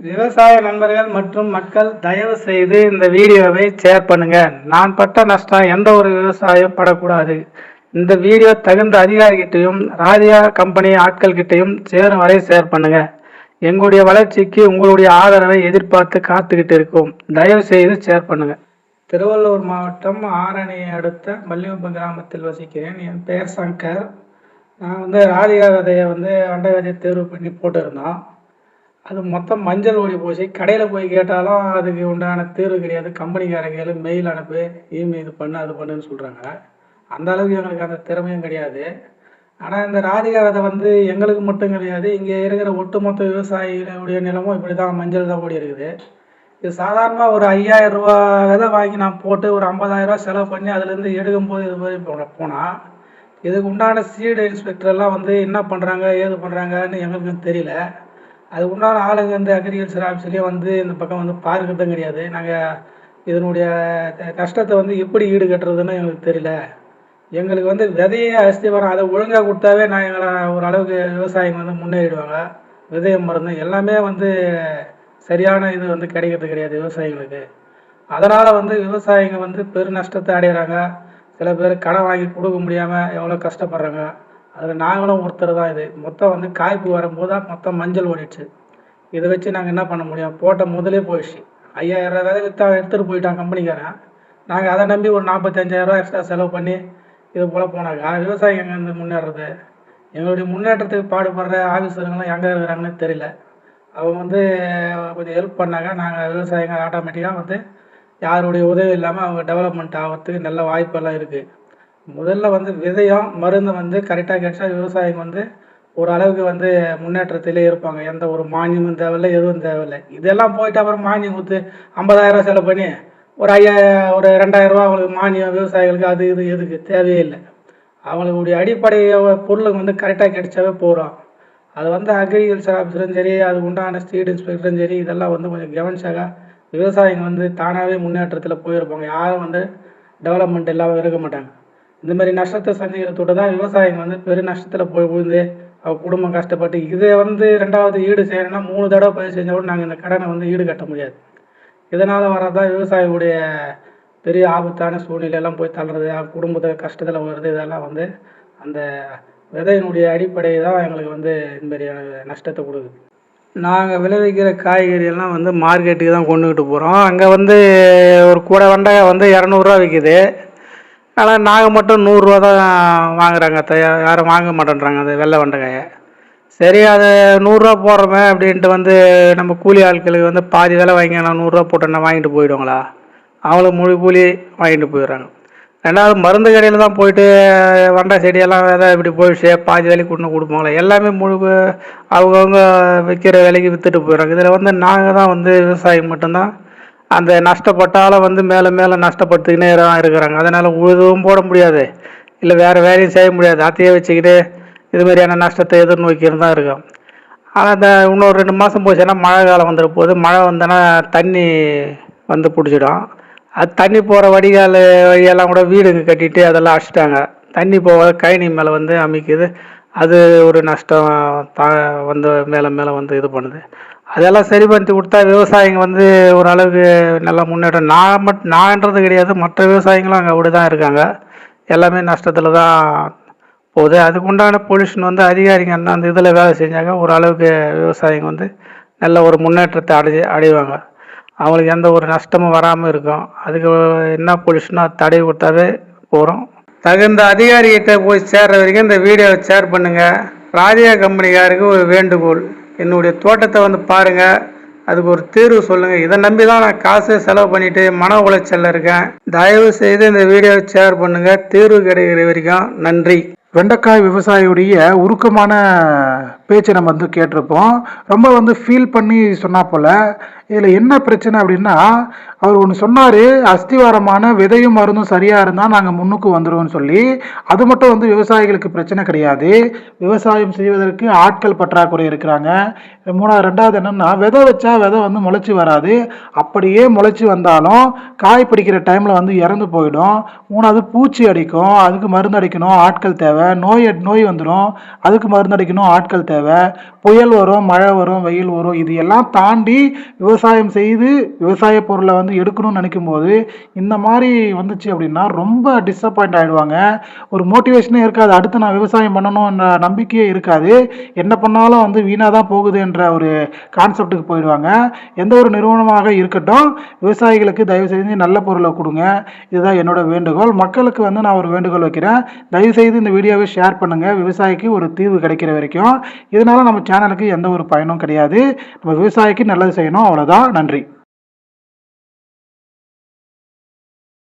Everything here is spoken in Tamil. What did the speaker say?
விவசாய நண்பர்கள் மற்றும் மக்கள் தயவு செய்து இந்த வீடியோவை ஷேர் பண்ணுங்க. நான் பட்ட நஷ்டம் எந்த ஒரு விவசாயம் படக்கூடாது. இந்த வீடியோ தகுந்த அதிகாரிகிட்டையும் ராதியா கம்பெனி ஆட்கள்கிட்டையும் சேரும் வரை ஷேர் பண்ணுங்க. எங்களுடைய வளர்ச்சிக்கு உங்களுடைய ஆதரவை எதிர்பார்த்து காத்துக்கிட்டு இருக்கோம். தயவு செய்து ஷேர் பண்ணுங்க. திருவள்ளூர் மாவட்டம் ஆரணியை அடுத்த மல்லிகுப்பம் கிராமத்தில் வசிக்கிறேன். என் பெயர் சங்கர். நான் வந்து ராதிகா விதையை வந்து அண்டை விதையை தேர்வு பண்ணி போட்டிருந்தோம். அது மொத்தம் மஞ்சள் ஓடி போச்சு. கடையில் போய் கேட்டாலும் அதுக்கு உண்டான தீர்வு கிடையாது. கம்பெனிக்காரங்க மெயில் அனுப்பு இமெயில் இது பண்ணு அது பண்ணுன்னு சொல்கிறாங்க அந்த அளவுக்கு எங்களுக்கு அந்த திறமையும் கிடையாது. ஆனால் இந்த ராதிகா விதை வந்து எங்களுக்கு மட்டும் கிடையாது. இங்கே இருக்கிற ஒட்டுமொத்த விவசாயிகளுடைய நிலமும் இப்படி தான் மஞ்சள் தான் ஓடி இருக்குது. இது சாதாரணமாக ஒரு ஐயாயிரம் ரூபா விதை வாங்கி நான் போட்டு ஒரு ஐம்பதாயிரம் ரூபா செலவு பண்ணி அதுலேருந்து எடுக்கும்போது இது மாதிரி போனால் இதுக்கு உண்டான சீடு இன்ஸ்பெக்டர்லாம் வந்து என்ன பண்ணுறாங்க ஏது பண்ணுறாங்கன்னு எங்களுக்கு தெரியல. அதுக்கு உண்டான ஆளுங்க வந்து அக்ரிகல்ச்சர் ஆஃபீஸ்லேயே வந்து இந்த பக்கம் வந்து பார்க்கறதும் கிடையாது. நாங்கள் இதனுடைய கஷ்டத்தை வந்து எப்படி ஈடுகட்டுறதுன்னு எங்களுக்கு தெரியல. எங்களுக்கு வந்து விதையே அரிசி அதை ஒழுங்காக கொடுத்தாவே நான் எங்களை ஓரளவுக்கு விவசாயிங்க வந்து முன்னேறிடுவாங்க. விதைய மருந்து எல்லாமே வந்து சரியான இது வந்து கிடைக்கிறது கிடையாது விவசாயிங்களுக்கு அதனால் வந்து விவசாயிங்க வந்து பெரு நஷ்டத்தை அடைகிறாங்க சில பேர் கடன் வாங்கி கொடுக்க முடியாமல் எவ்வளோ கஷ்டப்படுறாங்க. அதில் நாங்களும் ஒருத்தர் தான் இது. மொத்தம் வந்து காய்ப்பு வரும்போது தான் மொத்தம் மஞ்சள் ஓடிடுச்சு. இதை வச்சு நாங்கள் என்ன பண்ண முடியும்? போட்ட முதலே போயிடுச்சு. ஐயாயிரம் விதை விற்றா எடுத்துகிட்டு போயிட்டான் கம்பெனிக்காரன். நாங்கள் அதை நம்பி ஒரு நாற்பத்தஞ்சாயிரரூவா எக்ஸ்ட்ரா செலவு பண்ணி இது போல் போனாக்கா விவசாயிங்க எங்கேருந்து முன்னேறது? எங்களுடைய முன்னேற்றத்துக்கு பாடுபடுற ஆஃபீஸருங்களாம் எங்கே இருக்கிறாங்கன்னு தெரியல. அவங்க வந்து கொஞ்சம் ஹெல்ப் பண்ணாங்க. நாங்கள் விவசாயிங்க ஆட்டோமேட்டிக்காக வந்து யாருடைய உதவி இல்லாமல் அவங்க டெவலப்மெண்ட் ஆகிறதுக்கு நல்ல வாய்ப்பெல்லாம் இருக்குது முதல்ல வந்து விதையும் மருந்து வந்து கரெக்டாக கிடைச்சா விவசாயிங்க வந்து ஓரளவுக்கு வந்து முன்னேற்றத்திலே இருப்பாங்க. எந்த ஒரு மானியமும் தேவையில்லை எதுவும் தேவையில்லை. இதெல்லாம் போயிட்டு அப்புறம் மானியம் கொடுத்து ஐம்பதாயிரம் செலவு பண்ணி ஒரு ஐயா ஒரு ரெண்டாயிரம் ரூபா அவங்களுக்கு மானியம் விவசாயிகளுக்கு அது இது எதுக்கு? தேவையே இல்லை. அவங்களுடைய அடிப்படை பொருளுக்கு வந்து கரெக்டாக கிடைச்சாவே போகிறோம் அது வந்து அக்ரிகல்ச்சர் ஆஃபீஸரும் சரி அது உண்டான ஸ்டேட் இன்ஸ்பெக்டரும் சரி இதெல்லாம் வந்து கொஞ்சம் கவனிச்சாக்கா விவசாயிங்க வந்து தானாகவே முன்னேற்றத்தில் போயிருப்பாங்க. யாரும் வந்து டெவலப்மெண்ட் இல்லாமல் இருக்க மாட்டாங்க. இந்த மாதிரி நஷ்டத்தை சந்திக்கிறதோட தான் விவசாயிங்க வந்து பெரு நஷ்டத்தில் போய் விழுந்து அவள் குடும்பம் கஷ்டப்பட்டு இதை வந்து ரெண்டாவது ஈடு செய்யணும்னா மூணு தடவை பயிர் செஞ்சால் கூட நாங்கள் இந்த கடனை வந்து ஈடு கட்ட முடியாது. இதனால் வரதான் விவசாயியுடைய பெரிய ஆபத்தான சூழ்நிலையெல்லாம் போய் தள்ளுறது அவங்க குடும்பத்தை கஷ்டத்தில் வருது இதெல்லாம் வந்து அந்த விதையினுடைய அடிப்படையை தான் எங்களுக்கு வந்து இந்த மாதிரியான நஷ்டத்தை கொடுக்குது. நாங்கள் விளைவிக்கிற காய்கறியெல்லாம் வந்து மார்க்கெட்டுக்கு தான் கொண்டுக்கிட்டு போகிறோம் அங்கே வந்து ஒரு கூடை வெண்டைக்காய் வந்து இரநூறுவா விற்கிது ஆனால் நாங்கள் மட்டும் நூறுரூவா தான் வாங்குறாங்க த யாரும் வாங்க மாட்டேன்றாங்க அது வெள்ளை வெண்டைக்காயை. சரி அது நூறுரூவா போடுறோமே அப்படின்ட்டு வந்து நம்ம கூலி ஆட்களுக்கு வந்து பாதி விலை வாங்கி நான் நூறுரூவா போட்டேன்னா வாங்கிட்டு போயிடுவாங்களா? அவங்களும் முழு கூலி வாங்கிட்டு போயிடுறாங்க. ரெண்டாவது மருந்து கடையில் தான் போயிட்டு வண்டை செடியெல்லாம் விதை இப்படி போயிடுச்சு பாதி விலைக்கு கொண்டு கொடுப்பாங்களா? எல்லாமே முழு அவங்கவுங்க விற்கிற விலைக்கு விற்றுட்டு போயிடுறாங்க. இதில் வந்து நாங்கள் தான் வந்து விவசாயம் மட்டும்தான் அந்த நஷ்டப்பட்டாலும் வந்து மேலே மேலே நஷ்டப்படுத்திக்கினே தான் இருக்கிறாங்க. அதனால் உழுதும் போட முடியாது. இல்லை வேறு வேலையும் செய்ய முடியாது. அதையே வச்சுக்கிட்டு இது மாதிரியான நஷ்டத்தை எதிர்நோக்கின்னு தான் இருக்கும். ஆனால் இந்த இன்னொரு ரெண்டு மாதம் போச்சுன்னா மழை காலம் வந்துட போது மழை வந்தோன்னா தண்ணி வந்து பிடிச்சிடும். அது தண்ணி போகிற வடிகால் வழியெல்லாம் கூட வீடுங்க கட்டிட்டு அதெல்லாம் அடிச்சிட்டாங்க. தண்ணி போக கழனி மேலே வந்து அமைக்குது. அது ஒரு நஷ்டம் தா வந்து மேலே மேலே வந்து இது பண்ணுது. அதெல்லாம் சரி பண்ணி கொடுத்தா விவசாயிங்க வந்து ஓரளவுக்கு நல்லா முன்னேற்றம். நான் மட் நான்ன்றது கிடையாது. மற்ற விவசாயிங்களும் அங்கே அப்படி தான் இருக்காங்க. எல்லாமே நஷ்டத்தில் தான் போகுது. அதுக்குண்டான பொல்யூஷன் வந்து அதிகாரிங்க என்ன அந்த இதில் வேலை செஞ்சாங்க. ஓரளவுக்கு விவசாயிங்க வந்து நல்ல ஒரு முன்னேற்றத்தை அடைஞ்சு அடைவாங்க. அவங்களுக்கு எந்த ஒரு நஷ்டமும் வராமல் இருக்கும். அதுக்கு என்ன பொல்யூஷனோ தடை கொடுத்தாவே போகிறோம் தகுந்த அதிகாரிகிட்ட போய் சேர்ற வரைக்கும் இந்த வீடியோவை ஷேர் பண்ணுங்கள் ராஜியா கம்பெனிக்காருக்கு ஒரு வேண்டுகோள். என்னுடைய தோட்டத்தை வந்து பாருங்கள் அதுக்கு ஒரு தீர்வு சொல்லுங்கள் இதை நம்பி தான் நான் காசு செலவு பண்ணிவிட்டு மன உளைச்சலில் இருக்கேன். தயவு செய்து இந்த வீடியோவை ஷேர் பண்ணுங்கள் தீர்வு கிடைக்கிற வரைக்கும் நன்றி. வெண்டைக்காய் விவசாயியுடைய உருக்கமான பேச்சை நம்ம வந்து கேட்டிருப்போம். ரொம்ப வந்து ஃபீல் பண்ணி சொன்னா போல் இதில் என்ன பிரச்சனை அப்படின்னா அவர் ஒன்று சொன்னார் அஸ்திவாரமான விதையும் மருந்தும் சரியாக இருந்தால் நாங்கள் முன்னுக்கு வந்துடுவோம்னு சொல்லி அது மட்டும் வந்து விவசாயிகளுக்கு பிரச்சனை கிடையாது. விவசாயம் செய்வதற்கு ஆட்கள் பற்றாக்குறை இருக்கிறாங்க. மூணாவது ரெண்டாவது என்னென்னா விதை வச்சா விதை வந்து முளைச்சி வராது. அப்படியே முளைச்சி வந்தாலும் காய் பிடிக்கிற டைமில் வந்து இறந்து போயிடும். மூணாவது பூச்சி அடிக்கும் அதுக்கு மருந்து அடிக்கணும் ஆட்கள் தேவை. நோய் நோய் வந்துடும் அதுக்கு மருந்து அடிக்கணும் ஆட்கள் தேவை. தேவை. புயல் வரும் மழை வரும் வெயில் வரும் இது எல்லாம் தாண்டி விவசாயம் செய்து விவசாய பொருளை வந்து எடுக்கணும்னு நினைக்கும் போது இந்த மாதிரி வந்துச்சு அப்படின்னா ரொம்ப டிஸப்பாயிண்ட் ஆகிடுவாங்க ஒரு மோட்டிவேஷனே இருக்காது. அடுத்து நான் விவசாயம் பண்ணணும்ன்ற நம்பிக்கையே இருக்காது. என்ன பண்ணாலும் வந்து வீணாக தான் போகுது என்ற ஒரு கான்செப்ட்டுக்கு போயிடுவாங்க. எந்த ஒரு நிறுவனமாக இருக்கட்டும் விவசாயிகளுக்கு தயவு செஞ்சு நல்ல பொருளை கொடுங்க. இதுதான் என்னோட வேண்டுகோள். மக்களுக்கு வந்து நான் ஒரு வேண்டுகோள் வைக்கிறேன். தயவு செய்து இந்த வீடியோவை ஷேர் பண்ணுங்கள் விவசாயிக்கு ஒரு தீர்வு கிடைக்கிற வரைக்கும். இதனால் நம்ம சேனலுக்கு எந்த ஒரு பயனும் கிடையாது. நம்ம விவசாயிக்கு நல்லது செய்யணும். அவ்வளோதான் நன்றி.